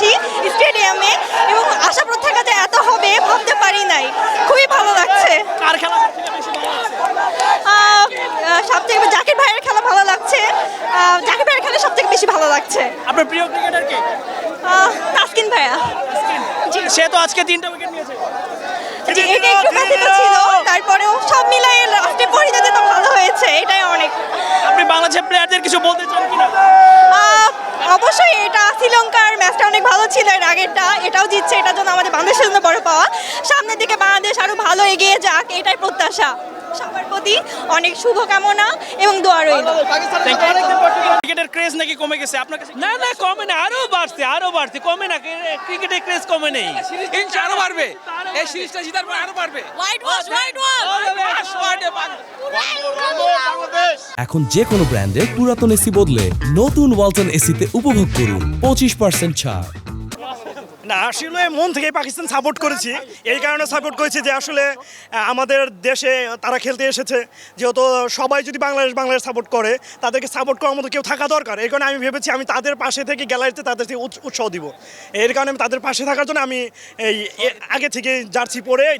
এসেছি স্টেডিয়ামে এবং আশা প্রত্যাশা যে এত হবে ভাবতে পারি নাই। খুবই ভালো লাগছে। কার খেলা আহ, সবথেকে জাকির ভাইয়ের খেলা ভালো লাগছে। জাকির ভাইয়ের খেলা সবথেকে বেশি ভালো লাগছে। আপনার প্রিয় ক্রিকেটার কে? তাসকিন ভাইয়া। সে তো আজকে তিনটা উইকেট নিয়েছে। এটা একটু ব্যথিত ছিল তারপরেও সব মিলাই লাস্টে পরিণতি তো ভালো হয়েছে এটাই অনেক। আপনি বাংলাদেশের প্লেয়ারদের কিছু বলতে চান কিনা আহ, অবশ্যই এটা শ্রীলঙ্কার ম্যাচটা অনেক ভালো ছিল এর আগেরটা এটাও জিতছে এটার জন্য আমাদের বাংলাদেশের জন্য বড় পাওয়া। সামনের দিকে বাংলাদেশ আরও ভালো এগিয়ে যাক এটাই প্রত্যাশা। সবার প্রতি অনেক শুভকামনা এবং দোয়া রইল। ক্রিকেটের ক্রেজ নাকি কমে গেছে? আপনার কাছে না না কমে না আরও বাড়ছে আরও বাড়ছে কমে না ক্রিকেটের ক্রেজ কমে নেই। ইনশা আরও বাড়বে। এই সিরিজটা জিতার পর আরও বাড়বে। হোয়াইট ওয়াশ হোয়াইট এখন যে কোনো ব্র্যান্ডের পুরাতন এসি বদলে নতুন ওয়ালটন এসিতে উপভোগ করুন পঁচিশ পার্সেন্ট ছাড়। না আসলে মন থেকে পাকিস্তান সাপোর্ট করেছি। এই কারণে সাপোর্ট করেছি যে আসলে আমাদের দেশে তারা খেলতে এসেছে। যেহেতু সবাই যদি বাংলাদেশ বাংলাদেশ সাপোর্ট করে তাদেরকে সাপোর্ট করার মতো কেউ থাকা দরকার। এই কারণে আমি ভেবেছি আমি তাদের পাশে থেকে গ্যালারিতে তাদেরকে উৎস- উৎসাহ দিব। এর কারণে আমি তাদের পাশে থাকার জন্য আমি এই আগে থেকে জার্সি পরে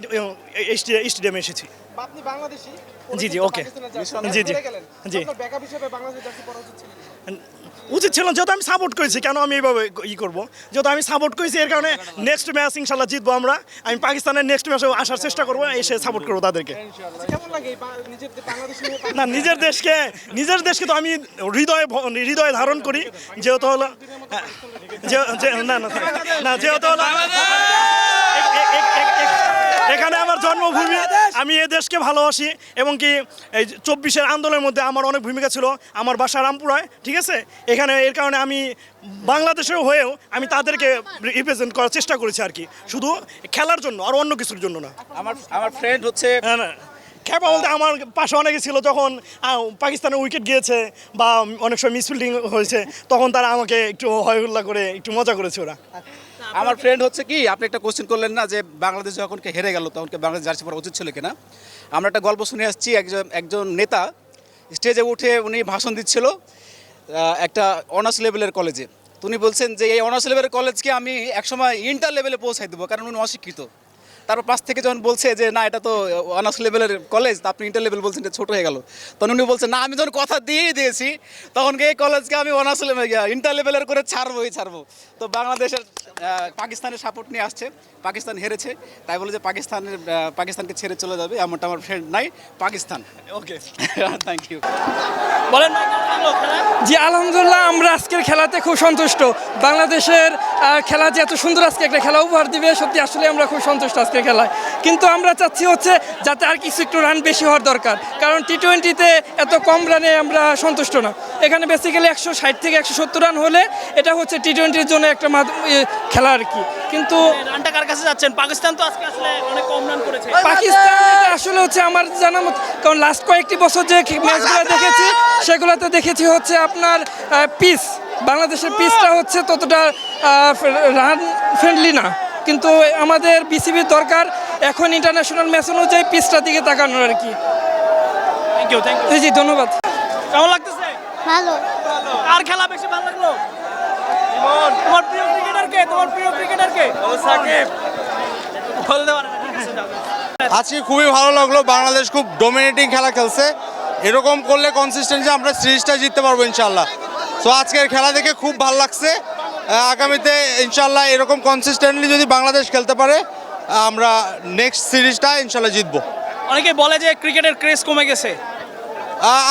স্টেডিয়ামে এসেছি। আপনি বাংলাদেশী জি, জি, ওকে। জি, জি, জি। উচিত ছিল যেহেতু আমি সাপোর্ট করেছি কেন আমি এইভাবে ই করব? যেহেতু আমি সাপোর্ট করেছি এর কারণে নেক্সট ম্যাচ ইনশাল্লাহ জিতবো আমরা। আমি পাকিস্তানের নেক্সট ম্যাচে আসার চেষ্টা করব এসে সাপোর্ট করব তাদেরকে। না নিজের দেশকে নিজের দেশকে তো আমি হৃদয়ে হৃদয়ে ধারণ করি যেহেতু হলো হ্যাঁ, না না না যেহেতু হলো এখানে আমার জন্মভূমি। আমি এ দেশকে ভালোবাসি এবং কি এই চব্বিশের আন্দোলনের মধ্যে আমার অনেক ভূমিকা ছিল। আমার বাসা রামপুরায় ঠিক আছে? এখানে এর কারণে আমি বাংলাদেশের হয়েও আমি তাদেরকে রিপ্রেজেন্ট করার চেষ্টা করেছি আর কি। শুধু খেলার জন্য আর অন্য কিছুর জন্য না। আমার আমার ফ্রেন্ড হচ্ছে হ্যাঁ না খেপা বলতে আমার পাশে অনেকে ছিল যখন পাকিস্তানের উইকেট গিয়েছে বা অনেক সময় মিসফিল্ডিং হয়েছে তখন তারা আমাকে একটু হয়হুল্লা করে একটু মজা করেছে ওরা। আমার ফ্রেন্ড হচ্ছে কি, আপনি একটা কোশ্চেন করলেন না যে বাংলাদেশ যখন হেরে গেল, তখন বাংলাদেশ জার্সি পরা উচিত ছিল কিনা? আমরা একটা গল্প শুনে আসছি, একজন একজন নেতা স্টেজে উঠে উনি ভাষণ দিচ্ছিল একটা অনার্স লেভেলের কলেজে উনি বলছেন যে, এই অনার্স লেভেলের কলেজকে আমি একসময় ইন্টার লেভেলে পৌঁছাই দেবো, কারণ উনি অশিক্ষিত। তারপর পাশ থেকে যখন বলছে যে, না, এটা তো অনার্স লেভেলের কলেজ তা আপনি ইন্টার লেভেল বলছেন এটা ছোট হয়ে গেল। তখন উনি বলছেন না, আমি যখন কথা দিয়েই দিয়েছি, তখন এই কলেজকে আমি অনার্স ইন্টার লেভেলের করে ছাড়বোই ছাড়বো? তো বাংলাদেশের পাকিস্তানের সাপোর্ট নিয়ে আসছে, পাকিস্তান হেরেছে। তাই বলে যে পাকিস্তানের পাকিস্তানকে ছেড়ে চলে যাবে, এমনটা আমার ফ্রেন্ড নাই, পাকিস্তান। ওকে থ্যাংক ইউ বলেন জি, আলহামদুলিল্লাহ, আমরা আজকের খেলাতে খুব সন্তুষ্ট। বাংলাদেশের খেলা যে এত সুন্দর আজকে একটা খেলা উপহার দিবে, সত্যি আসলে আমরা খুব সন্তুষ্ট আজকের খেলায়। কিন্তু আমরা চাচ্ছি হচ্ছে যাতে আর কিছু একটু রান বেশি হওয়ার দরকার। কারণ টি টোয়েন্টিতে এত কম রানে আমরা সন্তুষ্ট না। এখানে বেসিক্যালি একশো ষাট থেকে একশো সত্তর রান হলে এটা হচ্ছে টি টোয়েন্টির জন্য একটা খেলা আর কি। কিন্তু রানটা কার কাছে যাচ্ছেন? পাকিস্তান তো আজকে আসলে অনেক কম রান করেছে। পাকিস্তান আসলে হচ্ছে আমার জানা মত কারণ লাস্ট কয়েকটি বছর যে ম্যাচগুলো দেখেছি সেগুলোতে দেখেছি হচ্ছে আপনার পিস বাংলাদেশের পিচটা হচ্ছে ততটা রান ফ্রেন্ডলি না। কিন্তু আমাদের বিসিবির দরকার এখন ইন্টারন্যাশনাল ম্যাচ অনুযায়ী পিচটার দিকে তাকানোর আর কি। Thank you thank you ji ধন্যবাদ। কেমন লাগতেছে? ভালো। কার খেলা বেশি ভালো লাগল? তোমার প্রিয় ক্রিকেটার কে তোমার প্রিয় ক্রিকেটার কে সাকিব। বলতে পারে না ঠিক আছে, যাও, যাও। আজকে খুবই ভালো লাগল। বাংলাদেশ খুব ডোমিনেটিং খেলা খেলছে। এরকম করলে কনসিস্টেন্সি আমরা সিরিজটা জিততে পারব ইনশাল্লাহ সো আজকের খেলা দেখে খুব ভালো লাগছে। আগামীতে ইনশাল্লাহ এরকম কনসিস্টেন্টলি যদি বাংলাদেশ খেলতে পারে আমরা নেক্সট সিরিজটা ইনশাল্লাহ জিতবো। অনেকে বলে যে ক্রিকেটের ক্রেজ কমে গেছে।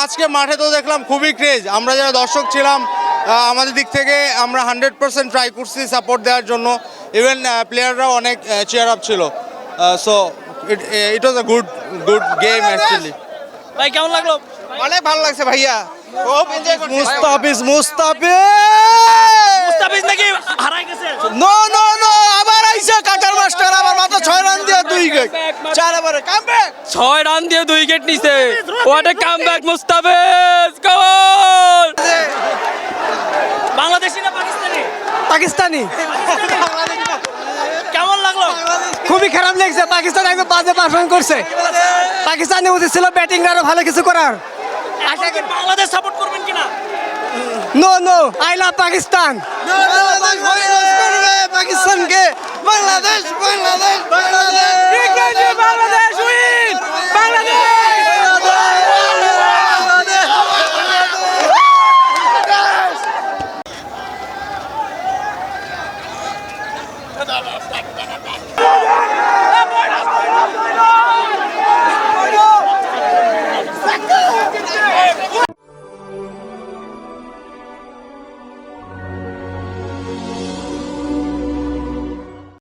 আজকে মাঠে তো দেখলাম খুবই ক্রেজ আমরা যারা দর্শক ছিলাম আমাদের দিক থেকে আমরা হান্ড্রেড পার্সেন্ট ট্রাই করছি সাপোর্ট দেওয়ার জন্য। ইভেন প্লেয়াররাও অনেক চেয়ার আপ ছিল। So it was a good good game actually ভাই কেমন লাগল? অনেক ভালো লাগছে ভাইয়া। মুস্তাফিজ মুস্তাফিজ! নাকি? হারাই গেছে। নো নো নো আবার আইসা কাটার মাস্টার আবার মাত্র ছয় রান দিয়ে দুই উইকেট চার ওভারে কামব্যাক ছয় রান দিয়ে দুই উইকেট নিছে। What a comeback Mustafiz! গোল বাংলাদেশি না পাকিস্তানি? পাকিস্তানি। কেমন লাগল? খুবই খারাপ লাগছে। পাকিস্তান একদম বাজে পারফর্ম করছে। পাকিস্তানে উচিত ছিল ব্যাটিং আরও ভালো কিছু করার। Bangladesh support no no I love Pakistan পাকিস্তানকে